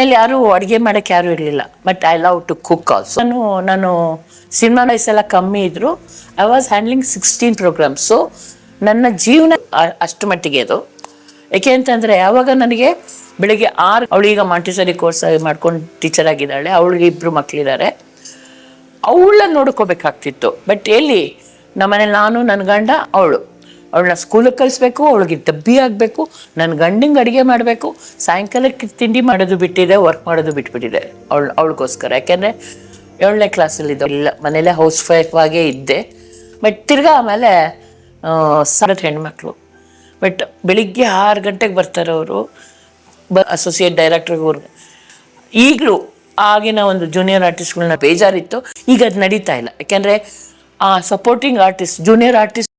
ಮನೇಲಿ ಯಾರು ಅಡುಗೆ ಮಾಡೋಕ್ಕೆ ಯಾರು ಇರಲಿಲ್ಲ. But I love to cook also ನಾನು ನಾನು ಸಿನಿಮಾ ವಯಸ್ಸೆಲ್ಲ ಕಮ್ಮಿ ಇದ್ರು. I was handling sixteen programs ನನ್ನ ಜೀವನ ಅಷ್ಟು ಮಟ್ಟಿಗೆ ಅದು. ಯಾಕೆ ಅಂತಂದರೆ ಯಾವಾಗ ನನಗೆ ಬೆಳಿಗ್ಗೆ ಆರು ಅವಳೀಗ ಮಾಂಟಿಸರಿ ಕೋರ್ಸ್ ಮಾಡ್ಕೊಂಡು ಟೀಚರ್ ಆಗಿದ್ದಾಳೆ. ಅವಳಿಗೆ ಇಬ್ಬರು ಮಕ್ಕಳಿದ್ದಾರೆ ಅವಳನ್ನ ನೋಡ್ಕೋಬೇಕಾಗ್ತಿತ್ತು. ಬಟ್ ಎಲ್ಲಿ? ನಮ್ಮನೇಲಿ ನಾನು, ನನ್ನ ಗಂಡ, ಅವಳು. ಅವಳನ್ನ ಸ್ಕೂಲಿಗೆ ಕಳಿಸ್ಬೇಕು, ಅವಳಿಗೆ ಡಬ್ಬಿ ಆಗಬೇಕು ನನ್ನ ಗಂಡಂಗೆ ಅಡುಗೆ ಮಾಡಬೇಕು. ಸಾಯಂಕಾಲಕ್ಕೆ ತಿಂಡಿ ಮಾಡೋದು ಬಿಟ್ಟಿದೆ ವರ್ಕ್ ಮಾಡೋದು ಬಿಟ್ಬಿಟ್ಟಿದೆ ಅವಳು, ಅವಳಿಗೋಸ್ಕರ. ಯಾಕೆಂದರೆ ಏಳನೇ ಕ್ಲಾಸಲ್ಲಿದ್ದು ಇಲ್ಲ, ಮನೇಲೆ ಹೌಸ್ ವೈಫ್ ಆಗೇ ಇದ್ದೆ. ಬಟ್ ತಿರ್ಗಾ ಆಮೇಲೆ ಸಾಲದ ಹೆಣ್ಮಕ್ಳು. ಬಟ್ ಬೆಳಿಗ್ಗೆ ಆರು ಗಂಟೆಗೆ ಬರ್ತಾರೆ ಅವರು. ಬ ಅಸೋಸಿಯೇಟ್ ಅವರು ಈಗಲೂ ಆಗಿನ ಒಂದು ಜೂನಿಯರ್ ಆರ್ಟಿಸ್ಟ್ಗಳನ್ನ ಬೇಜಾರಿತ್ತು. ಈಗ ಅದು ನಡೀತಾ ಇಲ್ಲ. ಯಾಕೆಂದರೆ ಆ ಸಪೋರ್ಟಿಂಗ್ ಆರ್ಟಿಸ್ಟ್ ಜೂನಿಯರ್ ಆರ್ಟಿಸ್ಟ್